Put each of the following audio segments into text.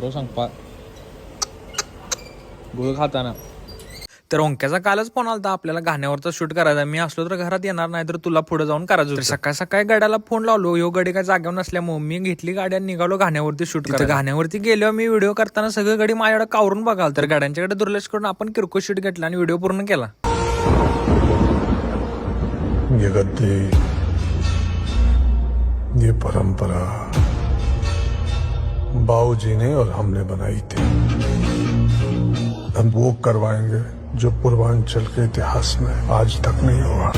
खरं सांग पा गुळ खाताना. तर ओंक्याचा कालच फोन आलता आपल्याला गाण्यावरचा शूट करायचा. मी असलो तर घरात येणार नाही तर तुला पुढे जाऊन करायचं होतं. सकाळ सकाळी गाड्याला फोन लावलो यो गाडी काय जागेवर नसल्यामुळे. मी घेतली गाडी आणि निघालो गाण्यावरती शूट करायला. गाण्यावरती गेलो मी व्हिडिओ करताना सगळं गाडी माझ्याकडे कावरून बघाल. तर गाड्यांच्याकडे दुर्लक्ष करून आपण किरकोळ शूट घेतला आणि व्हिडिओ पूर्ण केला. ये गद्दी ये परंपरा. बाबूजी ने और हमने बनाई थी। हम वो करवाएंगे जो पूर्वांचल के इतिहास में आज तक नहीं हुआ।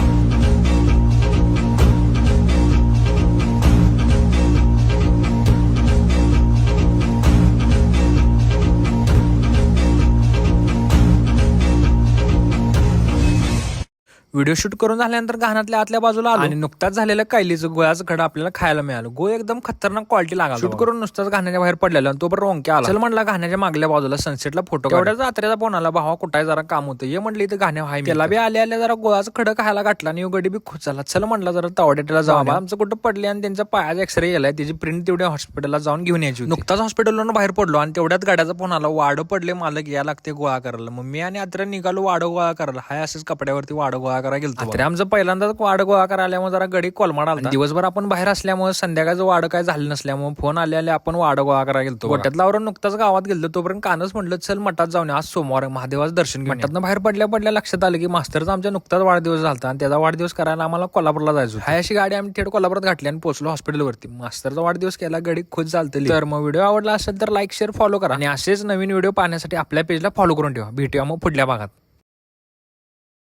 व्हिडिओ शूट करून झाल्यानंतर घाणातल्या आतल्या बाजूला आलो. आणि नुकताच झालेलं कैलीचं गोळ्याचं खडा आपल्याला खायला मिळालं. गोळ एकदम खतरनाक क्वालिटी लागला शूट करून नुसताच घाण्याच्या बाहेर पडलेला आणि तो बरं रोंक्या आला. चल म्हणला घाण्याच्या मागल्या बाजूला सनसेटला फोटो तेवढ्याच रात्रीचा फोन आला भावा कुठाय जरा काम होतं. ये म्हणलं इथं घाण्या हाय त्याला बी आले आले जरा गोळाचं खडं खायला गाठला आणि गडी बी खुश झाला. चल म्हणला जरा तावड्याला जाऊ आमचं कुठं पडले आणि त्यांचा पायाचा एक्सरे गेलाय त्याची प्रिंट तेवढ्या हॉस्पिटलला जाऊन घेऊन यायची. नुकताच हॉस्पिटलवरून बाहेर पडलो आणि तेवढ्यात गाड्याचा फोन आला. वाड पडले मालक या लागते गोळा करायला. मग मी आणि अत्र निघालो वाड गोळा करायला. हाय असंच कपड्यावरती वाड गोळा करायला गेलो तरी आमचं पहिल्यांदाच वाड गोळा करायला आल्यामुळे जरा गडी कोलमाड आला दिवसभर आपण बाहेर असल्यामुळे संध्याकाळचं वाड काय झालं नसल्यामुळे फोन आले आले आपण वाड गोळा करायला गेलो गोट्यातला आवरून नुकताच गावात गेलो तोपर्यंत कानच म्हटलं चल मठात जाऊन. आज सोमवार महादेवाचं दर्शन घेऊन मठात बाहेर पडल्या पडल्या लक्षात आलं की मास्तरचा आमच्या नुकताच वाढदिवस झाला आणि त्याचा वाढदिवस करायला आम्हाला कोल्हापूरला जायचं. हाय अशी गाडी आम्ही थेट कोल्हापुरात घातली आणि पोहोचलो हॉस्पिटलवरती. मास्तरचा वाढदिवस केला गाडी खुश चालते तर मग व्हिडिओ आवडला असेल तर लाईक शेअर फॉलो करा. आणि असेच नवीन व्हिडिओ पाहण्यासाठी आपल्या पेजला फॉलो करून ठेवा. भेटूया मग पुढल्या भागात.